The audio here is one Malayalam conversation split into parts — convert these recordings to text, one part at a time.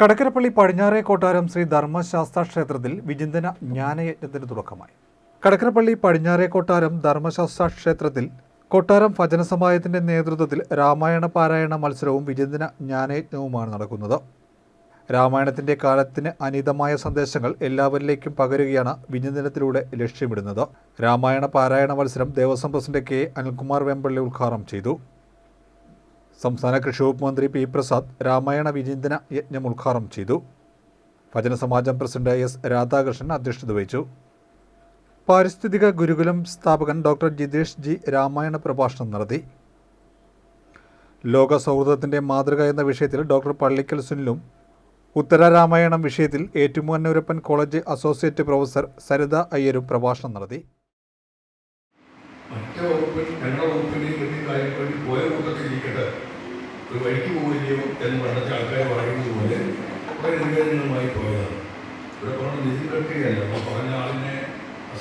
കടക്കരപ്പള്ളി പടിഞ്ഞാറേ കൊട്ടാരം ശ്രീ ധർമ്മശാസ്ത്ര ക്ഷേത്രത്തിൽ വിചിന്തന ജ്ഞാനയജ്ഞത്തിന് തുടക്കമായി. കടക്കരപ്പള്ളി പടിഞ്ഞാറേ കൊട്ടാരം ധർമ്മശാസ്ത്ര ക്ഷേത്രത്തിൽ കൊട്ടാരം ഭജന സമാജത്തിന്റെ നേതൃത്വത്തിൽ രാമായണ പാരായണ മത്സരവും വിചിന്തന ജ്ഞാനയജ്ഞവുമാണ് നടക്കുന്നത്. രാമായണത്തിന്റെ കാലത്തിന് അനീതമായ സന്ദേശങ്ങൾ എല്ലാവരിലേക്കും പകരുകയാണ് വിചിന്തനത്തിലൂടെ ലക്ഷ്യമിടുന്നത്. രാമായണ പാരായണ മത്സരം ദേവസ്വം പ്രസിഡന്റ് കെ. അനിൽകുമാർ വെമ്പള്ളി ഉദ്ഘാടനം ചെയ്തു. സംസ്ഥാന കൃഷി വകുപ്പ് മന്ത്രി പി പ്രസാദ് രാമായണ വിചിന്തന യജ്ഞം ഉദ്ഘാടനം ചെയ്തു. ഭജന സമാജം പ്രസിഡന്റ് എസ് രാധാകൃഷ്ണൻ അധ്യക്ഷത വഹിച്ചു. പാരിസ്ഥിതിക ഗുരുകുലം സ്ഥാപകൻ ഡോക്ടർ ജിതേഷ് ജി രാമായണ പ്രഭാഷണം നടത്തി. ലോക സൗഹൃദത്തിന്റെ മാതൃക എന്ന വിഷയത്തിൽ ഡോക്ടർ പള്ളിക്കൽ സുനിലും ഉത്തര രാമായണം വിഷയത്തിൽ Ettumanoorappan college associate professor Saritha അയ്യരും പ്രഭാഷണം നടത്തി. മറ്റേ വകുപ്പിൽ ഞങ്ങളുടെ വകുപ്പിന്റെയും എന്നീ കാര്യങ്ങളിൽ പോയ കൂട്ടത്തിൽ ഒരു വഴിക്ക് പോവുകയും എന്ന് പണ്ടത്തെ ആൾക്കാർ പറയുന്നത് പോലെ നിവേദനങ്ങളുമായി പോയതാണ്. ഇവിടെ പറഞ്ഞ നിതിൻ ഗഡ്കരിയല്ല അപ്പോൾ പറഞ്ഞ ആളിനെ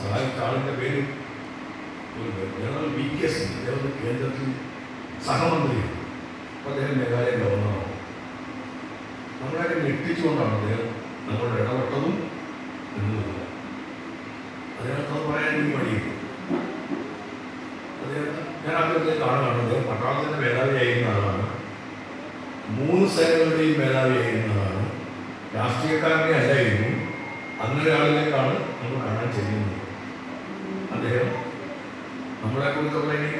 സഹായിച്ച ആളിന്റെ പേര് ജനറൽ വി കെ സിംഗ് അദ്ദേഹം കേന്ദ്രത്തിൽ സഹമന്ത്രിയാണ് അപ്പോൾ അദ്ദേഹം മേഘാലയ ഗവർണറാണ്. നമ്മളൊക്കെ ഞെട്ടിച്ചുകൊണ്ടാണ് അദ്ദേഹം നമ്മളുടെ ഇടപെട്ടതും നിന്നതും അദ്ദേഹത്തെ പറയാൻ എനിക്ക് മടിയില്ല അദ്ദേഹം ഞാൻ അദ്ദേഹത്തെ കാണുകയാണ്. അദ്ദേഹം പട്ടാളത്തിന്റെ മേധാവിയായിരുന്ന ആളാണ്. മൂന്ന് സേനകളുടെയും മേധാവിയായിരുന്നതാണ് രാഷ്ട്രീയക്കാരനെ അല്ലായിരുന്നു. അങ്ങനെ ആളിലേക്കാണ് നമ്മൾ കാണാൻ ചെയ്യുന്നത് അദ്ദേഹം നമ്മളെ കുറിച്ചുള്ള ഇനി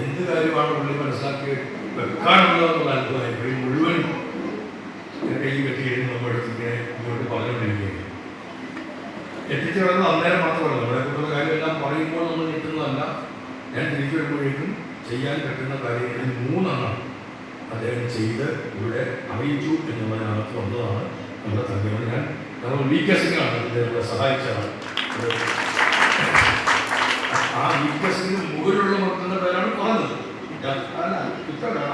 എന്ത് കാര്യമാണ് പുള്ളി മനസ്സിലാക്കി വെക്കാനുള്ളതെന്നുള്ള അത്ഭുതമായി മുഴുവൻ കൈ കെട്ടിയിരുന്നു നമ്മൾ ഇങ്ങനെ ഇങ്ങോട്ട് പറഞ്ഞുകൊണ്ടിരിക്കുകയാണ്. എത്തിച്ചു വരുന്നത് അന്നേരം മാത്രമല്ല നമ്മളെ കുറിച്ചുള്ള കാര്യമെല്ലാം പറയുമ്പോൾ നമ്മൾ കിട്ടുന്നതല്ല ഞാൻ തിരിച്ചു വരുമ്പോഴേക്കും ചെയ്യാൻ പറ്റുന്ന കാര്യങ്ങളിൽ മൂന്നെണ്ണം അദ്ദേഹം ചെയ്ത് ഇവിടെ അറിയിച്ചു എന്നുള്ളതിനകത്ത് വന്നതാണ് നമ്മുടെ തന്ത്രം ഞാൻ നമ്മൾ വി കെ സിംഗാണ് അദ്ദേഹത്തെ സഹായിച്ചതാണ്. ആ വി കെ സിംഗ് മുകളിലുള്ള മക്കളുടെ പേരാണ് പറഞ്ഞത്.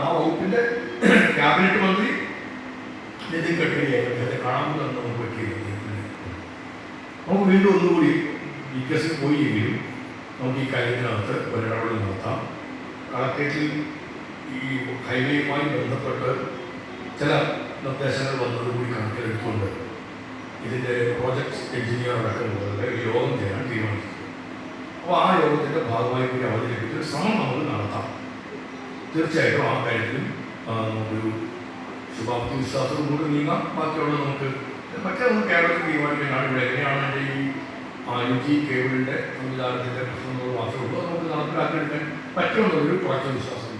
ആ വകുപ്പിന്റെ ക്യാബിനറ്റ് മന്ത്രി നിതിൻ ഗഡ്കരി അദ്ദേഹത്തെ കാണാൻ നമുക്ക് പറ്റിയത് നമുക്ക് വീണ്ടും ഒന്നുകൂടി സിംഗ് പോയി എങ്കിലും നമുക്ക് ഈ കാര്യത്തിനകത്ത് ഒരിടപെടൽ നടത്താം. കളക്ടറേറ്റിൽ ഈ ഹൈവേയുമായി ബന്ധപ്പെട്ട് ചില നിർദ്ദേശങ്ങൾ വന്നത് കൂടി കണക്കിലെടുത്തുകൊണ്ട് ഇതിന്റെ പ്രോജക്ട് എഞ്ചിനീയർ അടക്കമുള്ളവരുടെ യോഗം ചെയ്യാൻ തീരുമാനിച്ചു. അപ്പോൾ ആ യോഗത്തിന്റെ ഭാഗമായി കൂടി അവതരിപ്പിച്ച് ശ്രമം നമുക്ക് നടത്താം. തീർച്ചയായിട്ടും ആ കാര്യത്തിലും നമുക്കൊരു ശുഭാപ്തി വിശ്വാസവും കൂടി നീങ്ങാം. ബാക്കിയുള്ള നമുക്ക് മറ്റേ നമുക്ക് കേരളത്തിൽ തീരുമാനിക്കാനാണ്. ഇവിടെ എങ്ങനെയാണ് എന്റെ ഈ യു ജി കേബിളിന്റെ സംവിധാനത്തിന്റെ പ്രശ്നങ്ങൾ മാത്രമേ ഉള്ളൂ. നമുക്ക് നടപ്പിലാക്കിയെടുക്കാൻ പറ്റുമെന്നുള്ളൊരു കുറച്ച് വിശ്വാസം.